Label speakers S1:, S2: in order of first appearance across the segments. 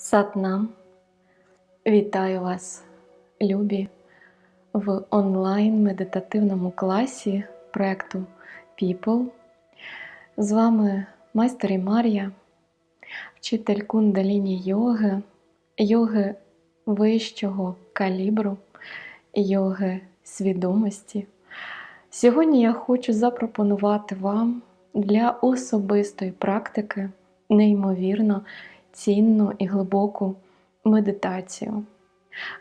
S1: Сатнам, вітаю вас, любі, в онлайн-медитативному класі проєкту People. З вами майстер і Мар'я, вчитель кундаліні йоги, йоги вищого калібру, йоги свідомості. Сьогодні я хочу запропонувати вам для особистої практики неймовірно цінну і глибоку медитацію.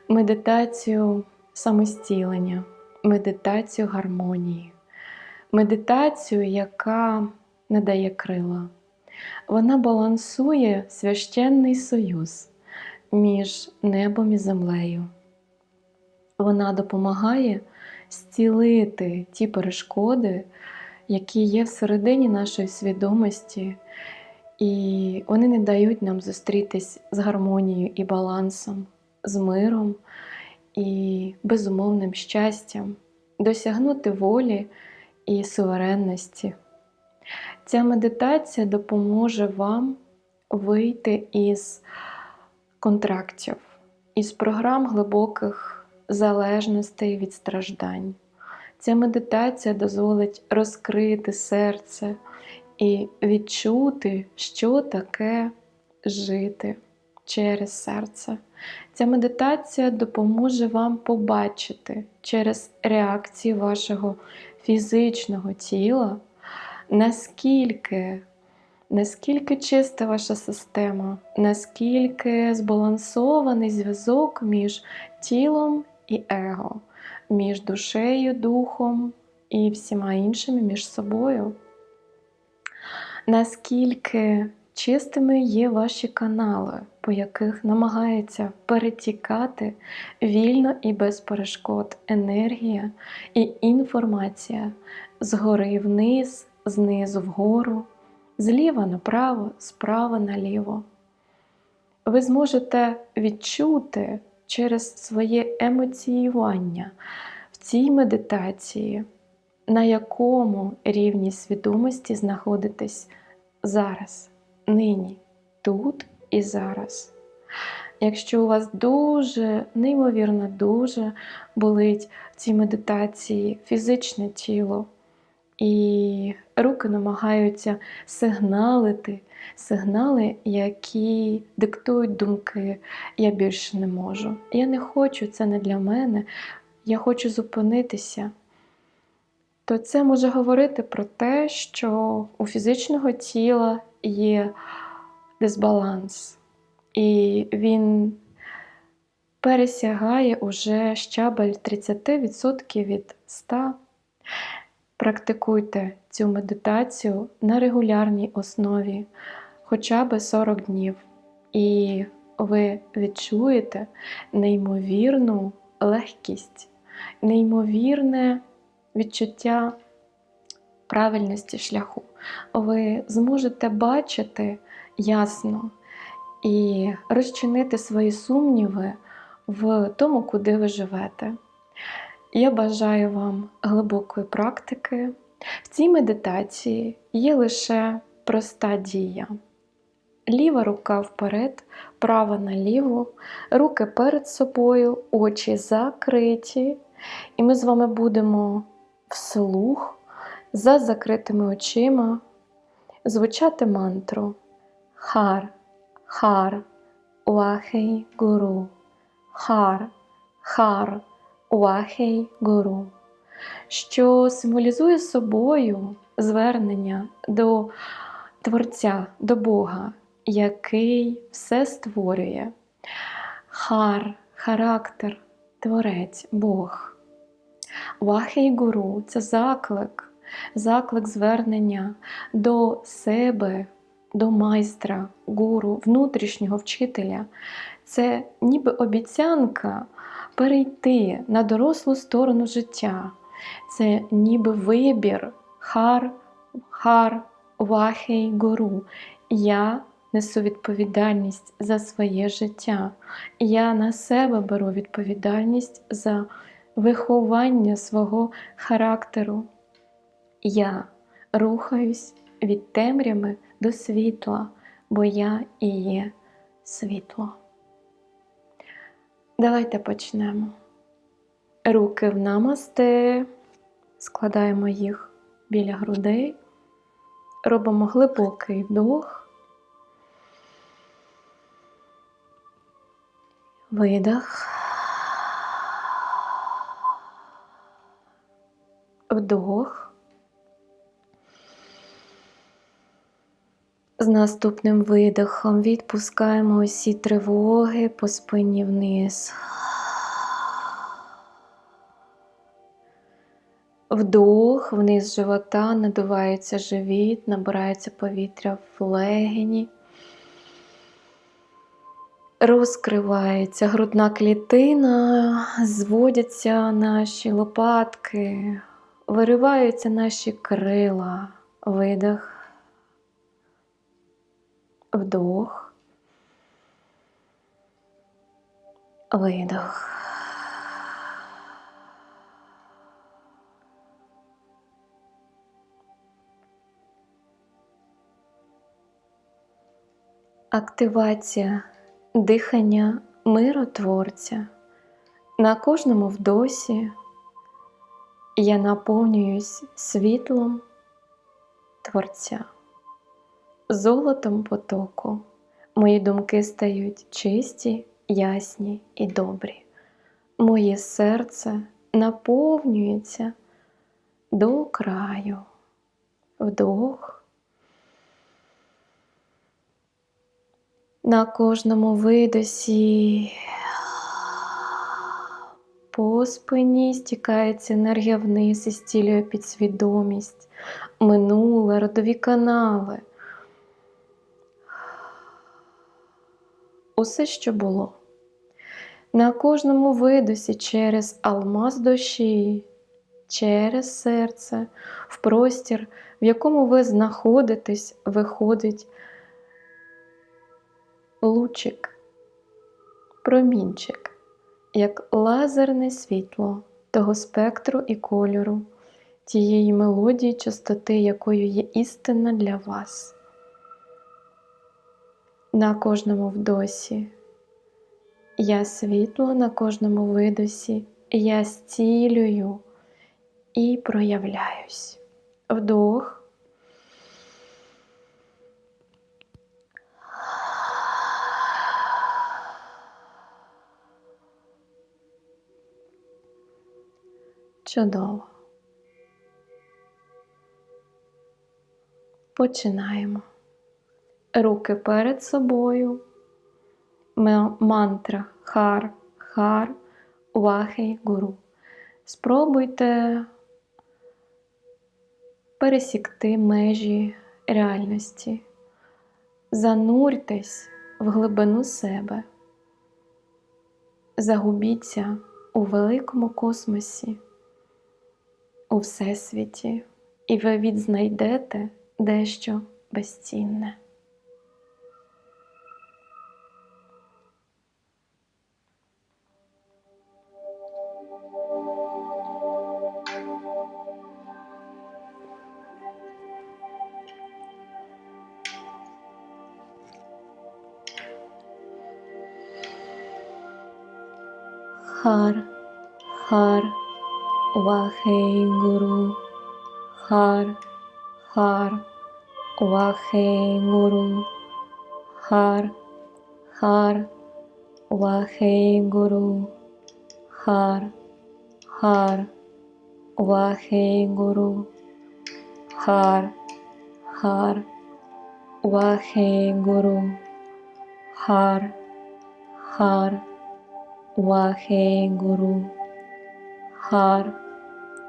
S1: Медитацію самостілення, медитацію гармонії, медитацію, яка надає крила. Вона балансує священний союз між небом і землею. Вона допомагає зцілити ті перешкоди, які є всередині нашої свідомості, і вони не дають нам зустрітись з гармонією і балансом, з миром і безумовним щастям, досягнути волі і суверенності. Ця медитація допоможе вам вийти із контрактів, із програм глибоких залежностей від страждань. Ця медитація дозволить розкрити серце і відчути, що таке жити через серце. Ця медитація допоможе вам побачити через реакції вашого фізичного тіла, наскільки Наскільки чиста ваша система, наскільки збалансований зв'язок між тілом і его, між душею, духом і всіма іншими між собою? Наскільки чистими є ваші канали, по яких намагається перетікати вільно і без перешкод енергія і інформація згори вниз, знизу вгору, зліва направо, справа наліво. Ви зможете відчути через своє емоціювання в цій медитації, на якому рівні свідомості знаходитесь зараз, нині, тут і зараз. Якщо у вас дуже, неймовірно, дуже болить в цій медитації фізичне тіло, і руки намагаються сигналити, сигнали, які диктують думки, я більше не можу. Я не хочу, це не для мене, я хочу зупинитися. То це може говорити про те, що у фізичного тіла є дисбаланс, і він пересягає уже щабель 30% від 100%. Практикуйте цю медитацію на регулярній основі хоча б 40 днів, і ви відчуєте неймовірну легкість, неймовірне відчуття правильності шляху. Ви зможете бачити ясно і розчинити свої сумніви в тому, куди ви живете. Я бажаю вам глибокої практики. В цій медитації є лише проста дія. Ліва рука вперед, права наліво, руки перед собою, очі закриті. І ми з вами будемо вслух за закритими очима звучати мантру Хар, Хар, Уахей Гуру, Хар, Хар. Уахей Гуру, що символізує собою звернення до Творця, до Бога, який все створює. Хар, характер, творець, Бог. Вахей Гуру це заклик, заклик звернення до себе, до майстра, гуру, внутрішнього вчителя. Це ніби обіцянка перейти на дорослу сторону життя. Це ніби вибір хар, хар, вахей, гору. Я несу відповідальність за своє життя. Я на себе беру відповідальність за виховання свого характеру. Я рухаюсь від темряви до світла, бо я і є світло. Давайте почнемо. Руки в намасте, складаємо їх біля грудей, робимо глибокий вдох, видих, вдох. З наступним видихом відпускаємо усі тривоги по спині вниз. Вдох, вниз живота, надувається живіт, набирається повітря в легені. Розкривається грудна клітина, зводяться наші лопатки, вириваються наші крила, видих вдох, видох. Активація дихання миротворця. На кожному вдосі я наповнююсь світлом Творця золотом потоку. Мої думки стають чисті, ясні і добрі. Моє серце наповнюється до краю. Вдох. На кожному видосі по спині стікається енергія вниз і стілює підсвідомість, минуле, родові канали. усе, що було. На кожному видосі через алмаз душі, через серце, в простір, в якому ви знаходитесь, виходить лучик, промінчик, як лазерне світло того спектру і кольору, тієї мелодії, частоти, якою є істина для вас на кожному вдосі. Я світло на кожному видосі, я зцілюю і проявляюсь. Вдох. Чудово. Починаємо руки перед собою. Мантра хар, хар, вахей гуру. Спробуйте пересікти межі реальності, зануртесь в глибину себе, загубіться у великому космосі, у Всесвіті, і ви відзнайдете дещо безцінне. Har वाहेगुरु हर हर वाहेगुरु हर हर वाहेगुरु हर हर हार, हर हर हार, हर हर वाहेगुरु हार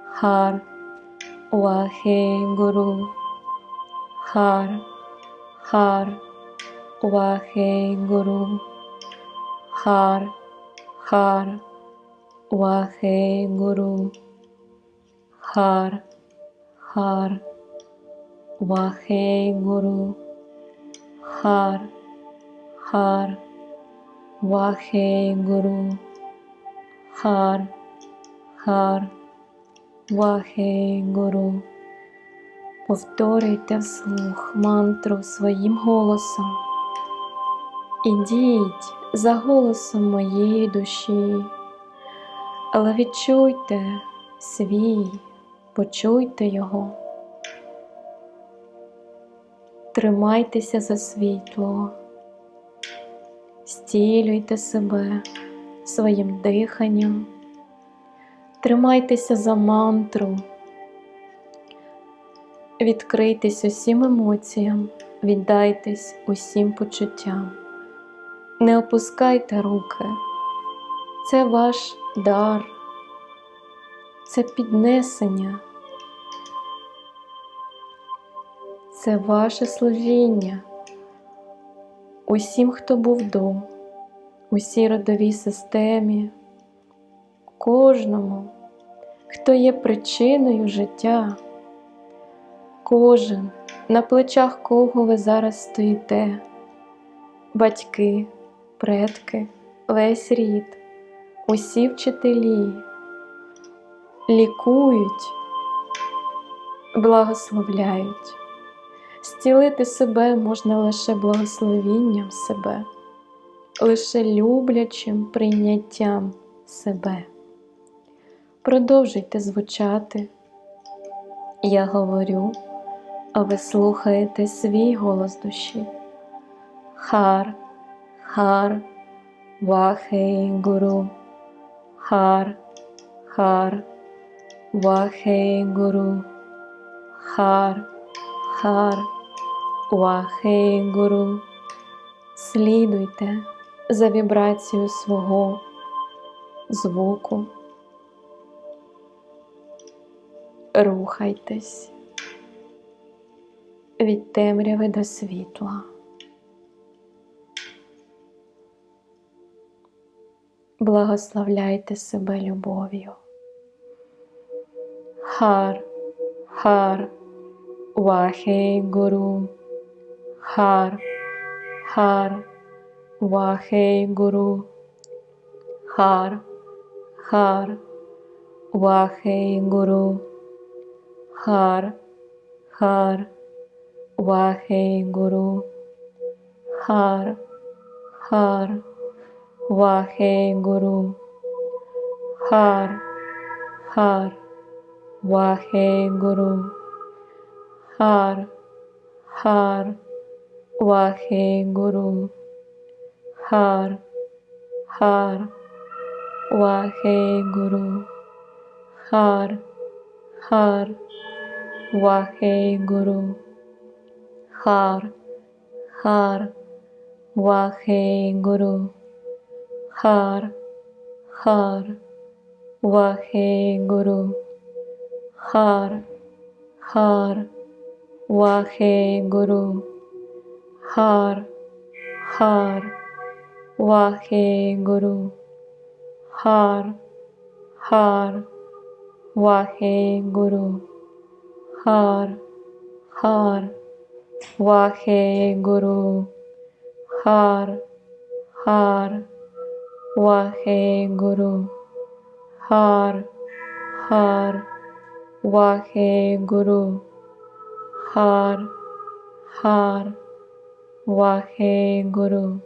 S1: हार, वाहे गुरु। हार हार, वाहे गुरु। हार हार, वाहे गुरु। हार हार, वाहे गुरु। हार हार, वाहे गुरु। हार Хар, Хар, Вахегуру. Повторюйте вслух мантру своїм голосом. Ідіть за голосом моєї душі, але відчуйте свій, почуйте його. Тримайтеся за світло, стілюйте себе своїм диханням, тримайтеся за мантру, відкрийтесь усім емоціям, віддайтесь усім почуттям. Не опускайте руки, це ваш дар, це піднесення, це ваше служіння. Усім, хто був до, усій родовій системі, кожному, хто є причиною життя, кожен, на плечах кого ви зараз стоїте, батьки предки, весь рід, усі вчителі лікують, благословляють. Зцілити себе можна лише благословінням себе, лише люблячим прийняттям себе. Продовжуйте звучати. Я говорю, а ви слухаєте свій голос душі. Хар. Har Vahe Guru Har Har Vahe Guru Har Har Vahe Guru Слідуйте за вібрацією свого звуку. Рухайтесь від темряви до світла. благословляйте себе любов'ю. Хар, хар, вахей гуру, хар, хар, вахей гуру, хар, хар, вахей гуру, хар, хар, вахей гуру, хар, хар. Вахегуру Хар Хар Вахегуру Хар Хар Вахегуру Хар Хар Вахегуру Хар वाहे गुरु। हार हार, वाहे गुरु। हार हार, वाहे गुरु। हार हार, वाहे गुरु। हार हार, वाहे गुरु। हार हार, वाहे Guru. Har, Vahe Guru, Har, Har, Вахегуру, Хар, Хар, Вахегуру, Хар, Хар, Вахегуру,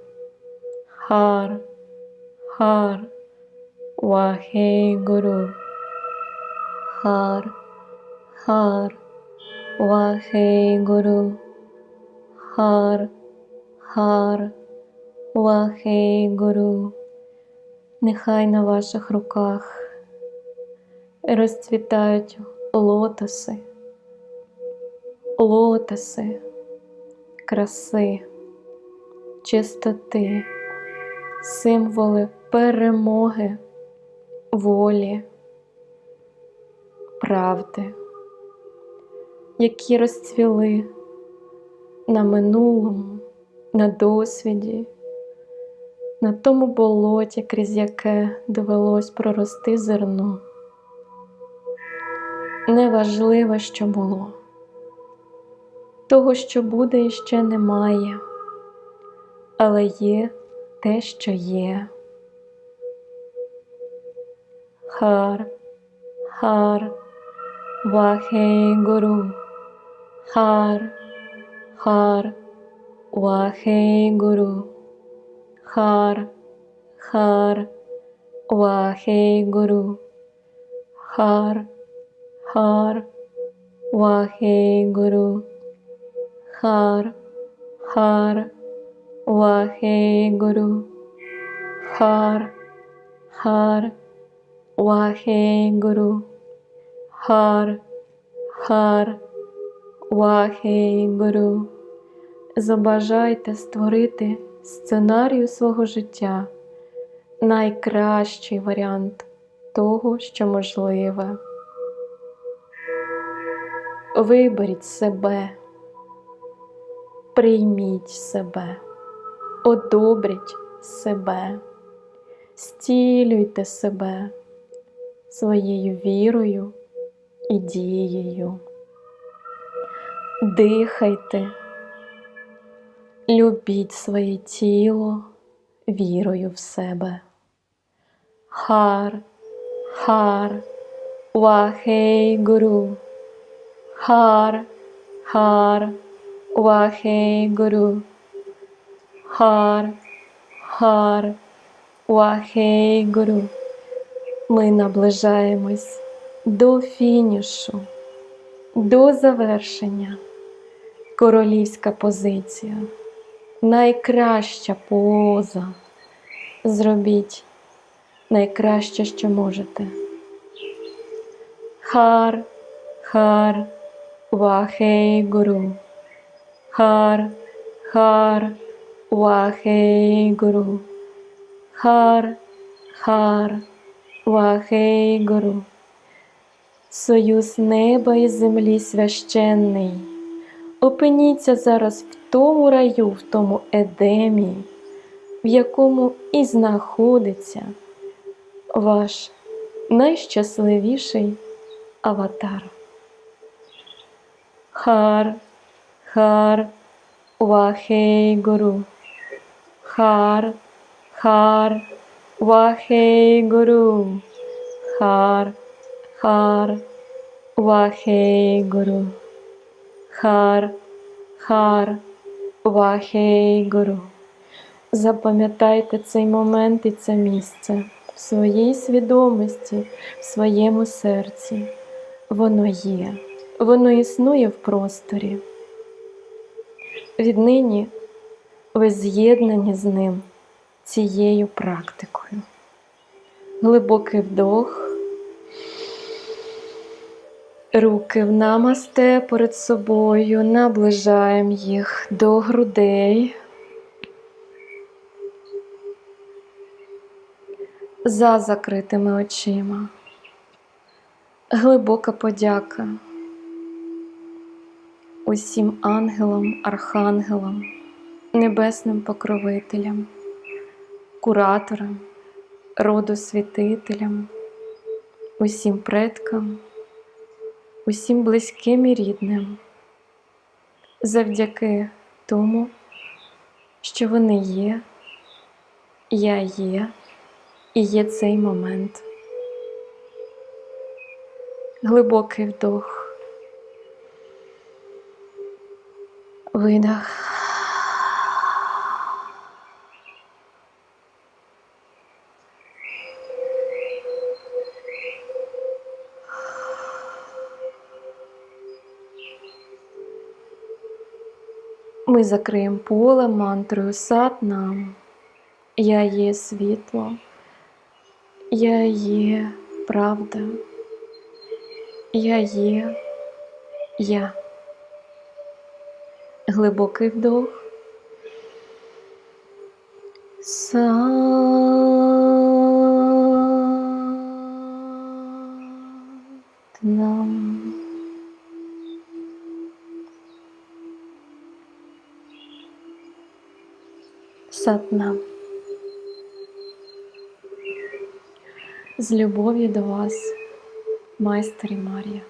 S1: Хар, Хар, Вахегуру, Хар, Хар, Вахегуру, Хар, Хар, Вахегуру. Нехай на ваших руках розцвітають лотоси, лотоси, краси, чистоти, символи перемоги, волі, правди, які розцвіли на минулому, на досвіді на тому болоті, крізь яке довелось прорости зерно. Неважливо, що було, того, що буде, іще немає, але є те, що є. Хар, хар, вахей гуру, хар, хар, вахей гуру. хар, хар, вахегуру, хар, хар, вахегуру, хар, хар, вахегуру, хар, хар, вахегуру, хар, хар, вахегуру. Забажайте створити сценарію свого життя найкращий варіант того, що можливе. Виберіть себе, прийміть себе, одобріть себе, стілюйте себе своєю вірою і дією. Дихайте, любіть своє тіло вірою в себе. Хар, хар, вахей гуру. Хар, хар, вахей гуру. Хар, хар, вахей гуру. Ми наближаємось до фінішу, до завершення. Королівська позиція, найкраща поза. Зробіть найкраще, що можете. Хар, хар, вахей гуру. Хар, хар, вахей гуру. Хар, хар, вахей гуру. Союз неба і землі священний. Опиніться зараз в тому раю, в тому едемі, в якому і знаходиться ваш найщасливіший аватар. Хар, хар, вахей гуру. Хар, хар, вахей гуру. Хар, хар, вахей гуру. Хар, хар, вахей. Запам'ятайте цей момент і це місце в своїй свідомості, в своєму серці. Воно є, воно існує в просторі. Віднині ви з'єднані з ним цією практикою. Глибокий вдох. Руки в намасте перед собою, наближаємо їх до грудей. За закритими очима. Глибока подяка усім ангелам, архангелам, небесним покровителям, кураторам, роду святителям, усім предкам усім близьким і рідним, завдяки тому, що вони є, я є і є цей момент. Глибокий вдох, видох. Ми закриємо поле мантрою сад нам. Я є світло, я є правда, я є я. Глибокий вдох. Сад нам. Сатнам. З любов'ю до вас, майстер і Марія.